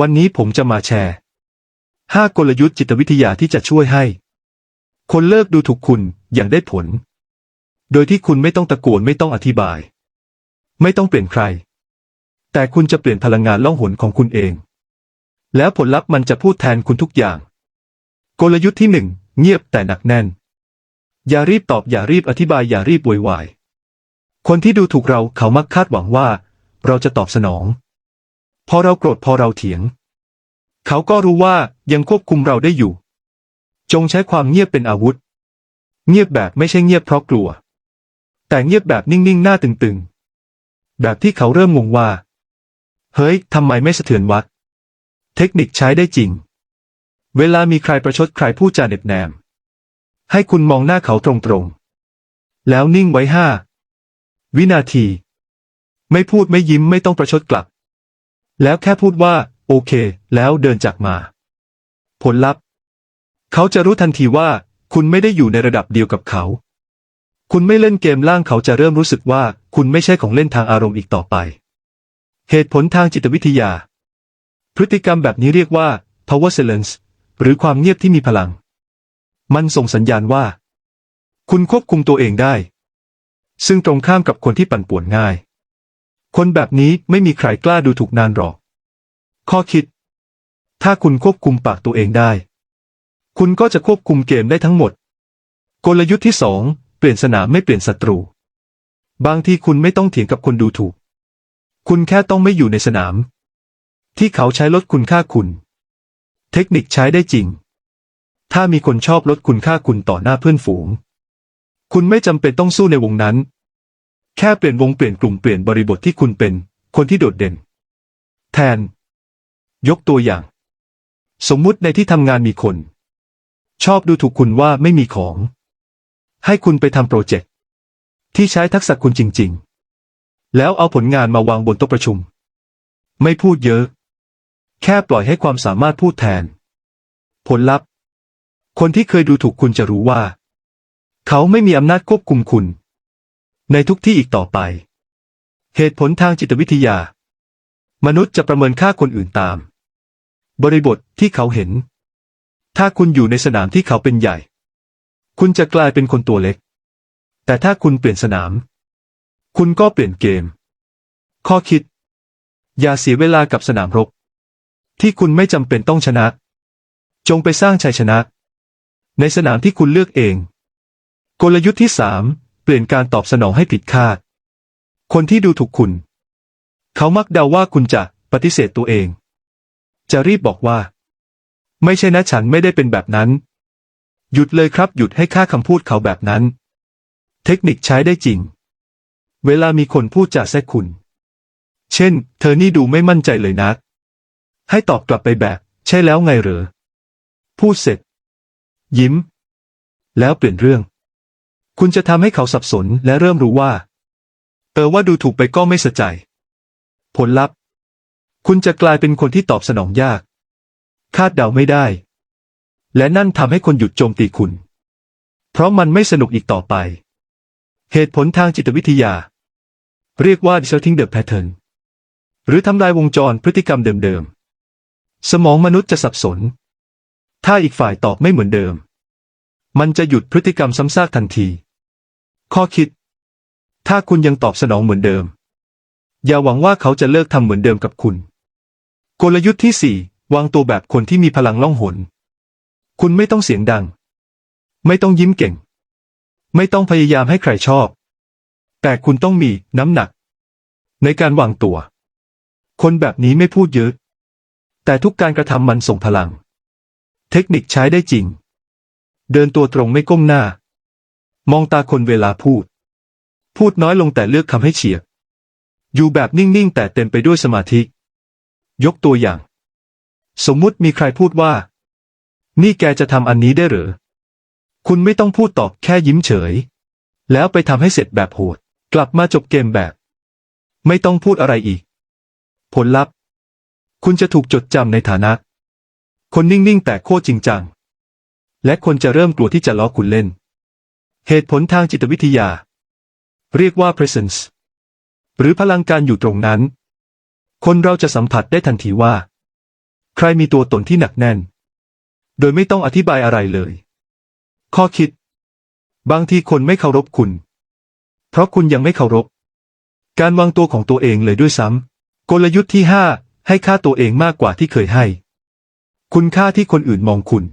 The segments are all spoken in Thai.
วันนี้ผมจะมาแชร์ 5 กลยุทธ์จิตวิทยาที่จะช่วยให้ คนเลิกดูถูกคุณอย่างได้ผล โดยที่คุณไม่ต้องตะโกนไม่ต้องอธิบาย ไม่ต้องเปลี่ยนใคร แต่คุณจะเปลี่ยนพลังงานล่องหนของคุณเอง แล้วผลลัพธ์มันจะพูดแทนคุณทุกอย่าง กลยุทธ์ที่หนึ่งเงียบแต่หนักแน่น อย่ารีบตอบอย่ารีบอธิบายอย่ารีบโวยวาย คนที่ดูถูกเราเขามักคาดหวังว่า เราจะตอบสนอง พอเราโกรธพอเราเถียง เขาก็รู้ว่ายังควบคุมเราได้อยู่ จงใช้ความเงียบเป็นอาวุธ เงียบแบบไม่ใช่เงียบเพราะกลัว แต่เงียบแบบนิ่งๆหน้าตึงๆ แบบที่เขาเริ่มงงว่า เฮ้ยทำไมไม่สะเทือนวะเทคนิคใช้ได้จริง เวลามีใครประชดใครพูดจาเน็บแนม ให้คุณมองหน้าเขาตรงๆ แล้วนิ่งไว้ห้าวินาที ไม่พูดไม่ยิ้มไม่ต้องประชดกลับ แล้วแค่พูดว่า โอเค แล้วเดินจากมา ผลลัพธ์ เขาจะรู้ทันทีว่า คุณไม่ได้อยู่ในระดับเดียวกับเขา คุณไม่เล่นเกมล่างเขาจะเริ่มรู้สึกว่า คุณไม่ใช่ของเล่นทางอารมณ์อีกต่อไป เหตุผลทางจิตวิทยา พฤติกรรมแบบนี้เรียกว่า power silence หรือความเงียบที่มีพลัง มันส่งสัญญาณว่า คุณควบคุมตัวเองได้ ซึ่งตรงข้ามกับคนที่ปั่นป่วนง่าย คนแบบนี้ไม่มีใครกล้าดูถูกนานหรอก ข้อคิด ถ้าคุณควบคุมปากตัวเองได้ คุณก็จะควบคุมเกมได้ทั้งหมด กลยุทธ์ที่สองเปลี่ยนสนามไม่เปลี่ยนศัตรู บางทีคุณไม่ต้องเถียงกับคนดูถูก คุณแค่ต้องไม่อยู่ในสนาม ที่เขาใช้ลดคุณค่าคุณ เทคนิคใช้ได้จริง ถ้ามีคนชอบลดคุณค่าคุณต่อหน้าเพื่อนฝูง คุณไม่จำเป็นต้องสู้ในวงนั้น แค่เปลี่ยนวงเปลี่ยนกลุ่มเปลี่ยนบริบทที่คุณเป็น คนที่โดดเด่น แทน ยกตัวอย่าง สมมุติในที่ทำงานมีคน ชอบดูถูกคุณว่าไม่มีของ ให้คุณไปทำโปรเจกต์ ที่ใช้ทักษะคุณจริง ๆ แล้วเอาผลงานมาวางบนโต๊ะประชุม ไม่พูดเยอะ แค่ปล่อยให้ความสามารถพูดแทน ผลลัพธ์ คนที่เคยดูถูกคุณจะรู้ว่า เขาไม่มีอำนาจควบคุมคุณ ในทุกที่อีกต่อไป เหตุผลทางจิตวิทยา มนุษย์จะประเมินค่าคนอื่นตาม บริบทที่เขาเห็น ถ้าคุณอยู่ในสนามที่เขาเป็นใหญ่ คุณจะกลายเป็นคนตัวเล็ก แต่ถ้าคุณเปลี่ยนสนาม คุณก็เปลี่ยนเกม ข้อคิด อย่าเสียเวลากับสนามรบ ที่คุณไม่จำเป็นต้องชนะ จงไปสร้างชัยชนะ ในสนามที่คุณเลือกเอง กลยุทธ์ที่สาม เปลี่ยนการตอบสนองให้ผิดคาด คนที่ดูถูกคุณ เขามักเดาว่าคุณจะปฏิเสธตัวเอง จะรีบบอกว่า ไม่ใช่นะฉันไม่ได้เป็นแบบนั้น หยุดเลยครับหยุดให้ค่าคำพูดเขาแบบนั้น เทคนิคใช้ได้จริง เวลามีคนพูดจาแซะคุณ เช่น เธอนี่ดูไม่มั่นใจเลยนะให้ตอบกลับไปแบบ ใช่แล้วไงเหรอ พูดเสร็จ ยิ้ม แล้วเปลี่ยนเรื่อง คุณจะทำให้เขาสับสนและเริ่มรู้ว่า เออว่าดูถูกไปก็ไม่สะใจ ผลลัพธ์ คุณจะกลายเป็นคนที่ตอบสนองยาก คาดเดาไม่ได้ และนั่นทำให้คนหยุดโจมตีคุณ เพราะมันไม่สนุกอีกต่อไป เหตุผลทางจิตวิทยา เรียกว่า distorting the pattern หรือทำลายวงจรพฤติกรรมเดิมๆ สมองมนุษย์จะสับสน ถ้าอีกฝ่ายตอบไม่เหมือนเดิม มันจะหยุดพฤติกรรมซ้ำซากทันที ข้อคิด ถ้าคุณยังตอบสนองเหมือนเดิม อย่าหวังว่าเขาจะเลิกทำเหมือนเดิมกับคุณ กลยุทธ์ที่สี่วางตัวแบบคนที่มีพลังล่องหน คุณไม่ต้องเสียงดัง ไม่ต้องยิ้มเก่ง ไม่ต้องพยายามให้ใครชอบ แต่คุณต้องมีน้ำหนัก ในการวางตัว คนแบบนี้ไม่พูดเยอะ แต่ทุกการกระทำมันส่งพลัง เทคนิคใช้ได้จริง เดินตัวตรงไม่ก้มหน้า มองตาคนเวลาพูด พูดน้อยลงแต่เลือกคำให้เฉียบ อยู่แบบนิ่ง ๆ แต่เต็มไปด้วยสมาธิ ยกตัวอย่าง สมมุติมีใครพูดว่า นี่แกจะทำอันนี้ได้หรือ คุณไม่ต้องพูดตอบแค่ยิ้มเฉย แล้วไปทำให้เสร็จแบบโหด กลับมาจบเกมแบบ ไม่ต้องพูดอะไรอีก ผลลัพธ์ คุณจะถูกจดจำในฐานะ คนนิ่ง ๆ แต่โคตรจริงจัง และคนจะเริ่มกลัวที่จะล้อคุณเล่น เหตุผลทางจิตวิทยา เรียกว่า presence หรือพลังการอยู่ตรงนั้น คนเราจะสัมผัสได้ทันทีว่า ใครมีตัวตนที่หนักแน่น โดยไม่ต้องอธิบายอะไรเลย ข้อคิด บางทีคนไม่เคารพคุณ เพราะคุณยังไม่เคารพ การวางตัวของตัวเองเลยด้วยซ้ำกลยุทธ์ที่ห้าให้ค่าตัวเองมากกว่าที่เคยให้ คุณค่าที่คนอื่นมองคุณ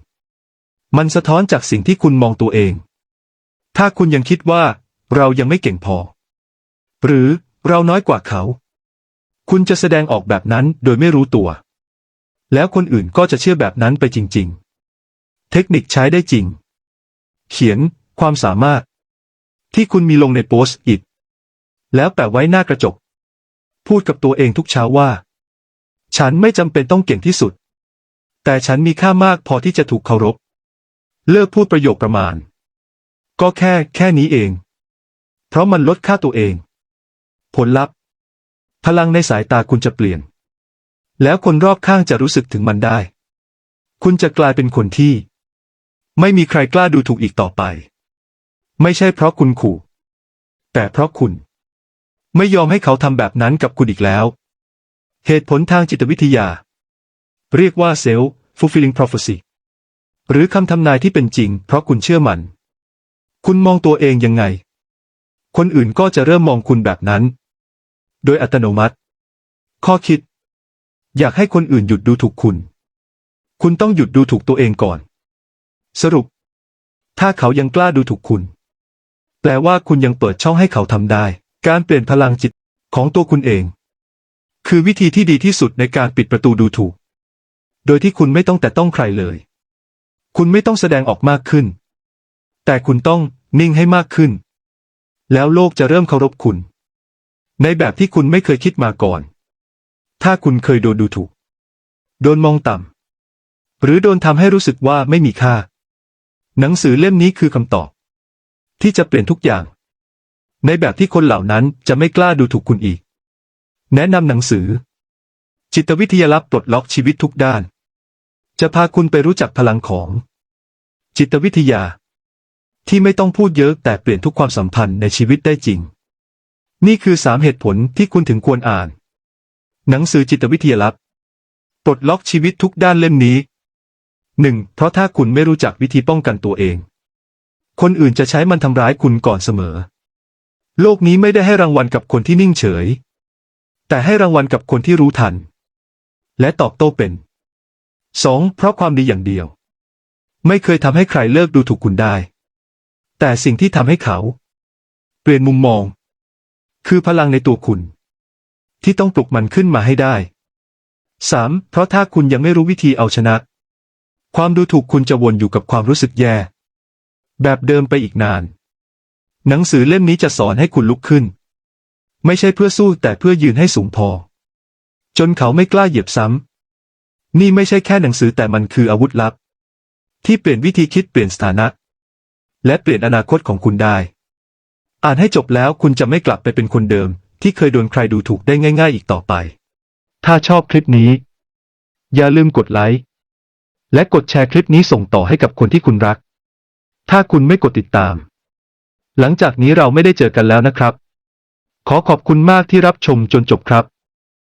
มันสะท้อนจากสิ่งที่คุณมองตัวเอง ถ้าคุณยังคิดว่า เรายังไม่เก่งพอ หรือเราน้อยกว่าเขา คุณจะแสดงออกแบบนั้นโดยไม่รู้ตัว แล้วคนอื่นก็จะเชื่อแบบนั้นไปจริง ๆ เทคนิคใช้ได้จริง เขียนความสามารถ ที่คุณมีลงในโพสต์อิทแล้วแปะไว้หน้ากระจก พูดกับตัวเองทุกเช้าว่า ฉันไม่จำเป็นต้องเก่งที่สุด แต่ฉันมีค่ามากพอที่จะถูกเคารพ เลิกพูดประโยคประมาณ ก็แค่แค่นี้เอง เพราะมันลดค่าตัวเอง ผลลัพธ์ พลังในสายตาคุณจะเปลี่ยน แล้วคนรอบข้างจะรู้สึกถึงมันได้ คุณจะกลายเป็นคนที่ ไม่มีใครกล้าดูถูกอีกต่อไป ไม่ใช่เพราะคุณขู่ แต่เพราะคุณ ไม่ยอมให้เขาทำแบบนั้นกับคุณอีกแล้ว เหตุผลทางจิตวิทยา เรียกว่า self fulfilling prophecy หรือคำทำนายที่เป็นจริงเพราะคุณเชื่อมัน คุณมองตัวเองยังไง คนอื่นก็จะเริ่มมองคุณแบบนั้น โดยอัตโนมัติ ข้อคิด อยากให้คนอื่นหยุดดูถูกคุณ คุณต้องหยุดดูถูกตัวเองก่อน สรุป ถ้าเขายังกล้าดูถูกคุณ แปลว่าคุณยังเปิดช่องให้เขาทำได้ การเปลี่ยนพลังจิตของตัวคุณเอง คือวิธีที่ดีที่สุดในการปิดประตูดูถูก โดยที่คุณไม่ต้องแต่ต้องใครเลย คุณไม่ต้องแสดงออกมากขึ้น แต่คุณต้องนิ่งให้มากขึ้น แล้วโลกจะเริ่มเคารพคุณ ในแบบที่คุณไม่เคยคิดมาก่อน ถ้าคุณเคยโดนดูถูก โดนมองต่ำ หรือโดนทำให้รู้สึกว่าไม่มีค่า หนังสือเล่มนี้คือคำตอบ ที่จะเปลี่ยนทุกอย่าง ในแบบที่คนเหล่านั้นจะไม่กล้าดูถูกคุณอีก แนะนำหนังสือ จิตวิทยาลับปลดล็อกชีวิตทุกด้าน จะพาคุณไปรู้จักพลังของ จิตวิทยา ที่ไม่ต้องพูดเยอะแต่เปลี่ยนทุกความสัมพันธ์ในชีวิตได้จริง นี่คือสามเหตุผลที่คุณถึงควรอ่าน หนังสือจิตวิทยาลับปลดล็อกชีวิตทุกด้านเล่มนี้หนึ่งเพราะถ้าคุณไม่รู้จักวิธีป้องกันตัวเอง คนอื่นจะใช้มันทำร้ายคุณก่อนเสมอ โลกนี้ไม่ได้ให้รางวัลกับคนที่นิ่งเฉย แต่ให้รางวัลกับคนที่รู้ทัน และตอบโต้เป็นสองเพราะความดีอย่างเดียว ไม่เคยทำให้ใครเลิกดูถูกคุณได้ แต่สิ่งที่ทำให้เขา เปลี่ยนมุมมอง คือพลังในตัวคุณ ที่ต้องปลุกมันขึ้นมาให้ได้ 3. เพราะถ้าคุณยังไม่รู้วิธีเอาชนะ ความดูถูกคุณจะวนอยู่กับความรู้สึกแย่ แบบเดิมไปอีกนาน หนังสือเล่มนี้จะสอนให้คุณลุกขึ้น ไม่ใช่เพื่อสู้แต่เพื่อยืนให้สูงพอ จนเขาไม่กล้าเหยียบซ้ำ นี่ไม่ใช่แค่หนังสือแต่มันคืออาวุธลับ ที่เปลี่ยนวิธีคิดเปลี่ยนสถานะ และเปลี่ยนอนาคตของคุณได้ อ่านให้จบแล้วคุณจะไม่กลับไปเป็นคนเดิม ที่เคยโดนใครดูถูกได้ง่าย ๆ อีกต่อไป ถ้าชอบคลิปนี้ อย่าลืมกดไลค์และกดแชร์คลิปนี้ส่งต่อให้กับคนที่คุณรัก ถ้าคุณไม่กดติดตาม หลังจากนี้เราไม่ได้เจอกันแล้วนะครับ ขอขอบคุณมากที่รับชมจนจบครับ